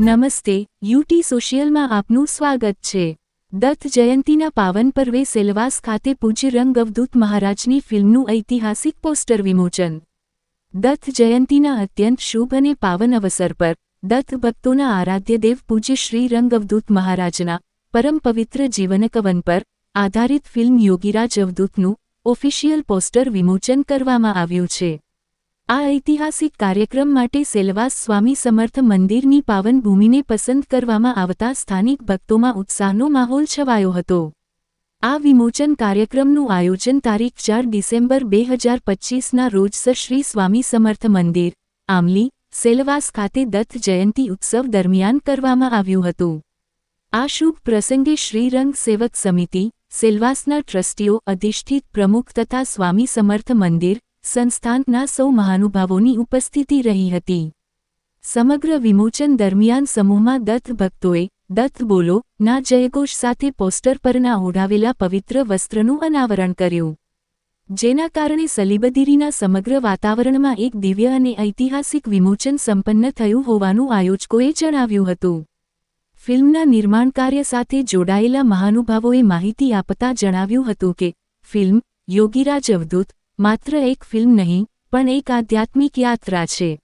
નમસ્તે યુટી સોશિયલમાં આપનું સ્વાગત છે. દત્ત જયંતીના પાવન પર્વે સેલવાસ ખાતે પૂજ્ય રંગ અવધૂત મહારાજની ફિલ્મનું ઐતિહાસિક પોસ્ટર વિમોચન. દત્ત જયંતીના અત્યંત શુભ અને પાવન અવસર પર, દત્ત ભક્તોના આરાધ્ય દેવ પૂજ્ય શ્રી રંગ અવધૂત મહારાજના પરમ પવિત્ર જીવનકવન પર આધારિત ફિલ્મ યોગીરાજ અવધૂતનું ઓફિશિયલ પોસ્ટર વિમોચન કરવામાં આવ્યું છે. આ ઐતિહાસિક કાર્યક્રમ માટે સેલવાસ સ્વામી સમર્થ મંદિરની પાવન ભૂમિને પસંદ કરવામાં આવતા સ્થાનિક ભક્તોમાં ઉત્સાહનો માહોલ છવાયો હતો. આ વિમોચન કાર્યક્રમનું આયોજન તારીખ ચાર ડિસેમ્બર બે હજાર પચ્ચીસના રોજ સશ્રી શ્રી સ્વામી સમર્થ મંદિર, આમલી, સેલવાસ ખાતે દત્ત જયંતી ઉત્સવ દરમિયાન કરવામાં આવ્યું હતું. આ શુભ પ્રસંગે શ્રીરંગ સેવક સમિતિ, સેલવાસના ટ્રસ્ટીઓ, અધિષ્ઠિત પ્રમુખ તથા સ્વામી સમર્થ મંદિર સંસ્થાનના સૌ મહાનુભાવોની ઉપસ્થિતિ રહી હતી. સમગ્ર વિમોચન દરમિયાન સમૂહમાં દત્ત ભક્તોએ, દત્ત બોલો, ના જયઘોષ સાથે પોસ્ટર પરના ઓઢાવેલા પવિત્ર વસ્ત્રનું અનાવરણ કર્યું. જેના કારણે સલીબદીરીના સમગ્ર વાતાવરણમાં એક દિવ્ય અને ઐતિહાસિક વિમોચન સંપન્ન થયું હોવાનું આયોજકોએ જણાવ્યું હતું. ફિલ્મના નિર્માણ કાર્ય સાથે જોડાયેલા મહાનુભાવોએ માહિતી આપતા જણાવ્યું હતું કે, ફિલ્મ યોગીરાજ અવધૂત માત્ર એક ફિલ્મ નહીં, પણ એક આધ્યાત્મિક યાત્રા છે.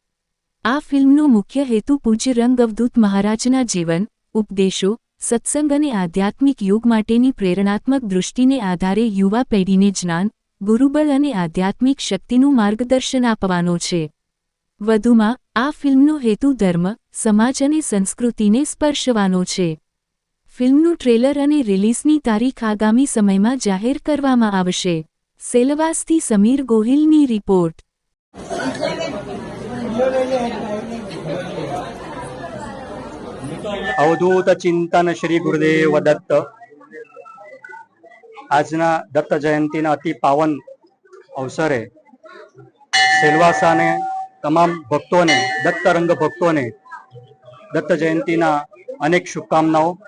આ ફિલ્મનો મુખ્ય હેતુ પૂજ્ય રંગ અવધૂત મહારાજના જીવન, ઉપદેશો, સત્સંગ અને આધ્યાત્મિક યુગ માટેની પ્રેરણાત્મક દૃષ્ટિને આધારે યુવા પેઢીને જ્ઞાન, ગુરુબળ અને આધ્યાત્મિક શક્તિનું માર્ગદર્શન આપવાનો છે. વધુમાં, આ ફિલ્મનો હેતુ ધર્મ, સમાજ અને સંસ્કૃતિને સ્પર્શવાનો છે. ફિલ્મનું ટ્રેલર અને રિલીઝની તારીખ આગામી સમયમાં જાહેર કરવામાં આવશે. સેલવાસથી સમીર ગોહિલની રિપોર્ટ. અવધૂત ચિંતન શ્રી ગુરુદેવ દત્ત. આજના દત્ત જયંતિના અતિ પાવન અવસરે સેલવાસાને, તમામ ભક્તોને, દત્ત રંગ ભક્તોને દત્ત જયંતિના અનેક શુભકામનાઓ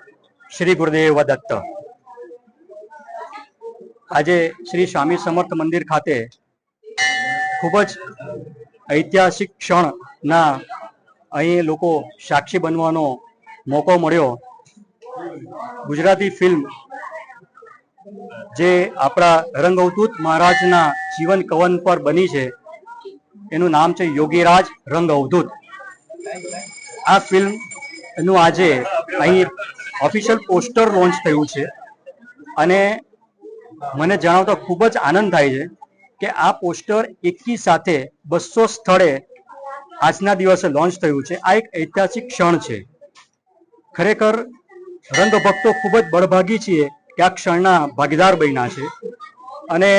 શ્રી ગુરુદેવ દત્ત. આજે શ્રી સ્વામી સમર્થ મંદિર ખાતે ખૂબ જ ઐતિહાસિક ક્ષણના અહીં લોકો સાક્ષી બનવાનો મોકો મળ્યો. ગુજરાતી ફિલ્મ જે આપણા રંગઅવધૂત મહારાજના જીવન કવન પર બની છે, એનું નામ છે યોગીરાજ રંગ અવધૂત આ ફિલ્મ એનું આજે અહીં ઓફિશિયલ પોસ્ટર લોન્ચ થયું છે અને મને જણાવતા ખૂબ જ આનંદ થાય છે કે આ પોસ્ટર એકી સાથે બસો સ્થળે આજના દિવસે લોન્ચ થયું છે. આ એક ઐતિહાસિક ક્ષણ છે. ખરેખર રંગભક્તો ખૂબ જ બળભાગી છીએ કે આ ક્ષણના ભાગીદાર બન્યા છે. અને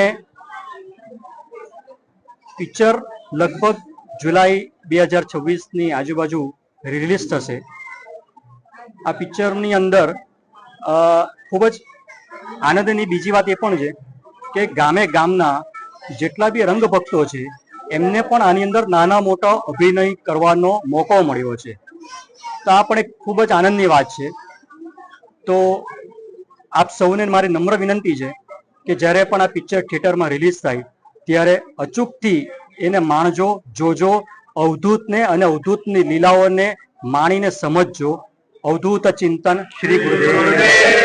પિક્ચર લગભગ જુલાઈ બે હજાર છવ્વીસની આજુબાજુ રિલીઝ થશે. આ પિક્ચરની અંદર ખૂબ જ આનંદની બીજી વાત એ પણ છે કે ગામે ગામના જેટલા બી રંગ ભક્તો છે, એમને પણ આની અંદર નાના મોટા અભિનય કરવાનો મોકો મળ્યો છે. તો આ પણ એક ખૂબ જ આનંદની વાત છે. તો આપ સૌને મારી નમ્ર વિનંતી છે કે જ્યારે પણ આ પિક્ચર થિયેટરમાં રિલીઝ થાય, ત્યારે અચૂકથી એને માણજો, જોજો, અવધૂતને અને અવધૂતની લીલાઓને માણીને સમજજો. અવધૂત ચિંતન શ્રી ગુરુદેવ.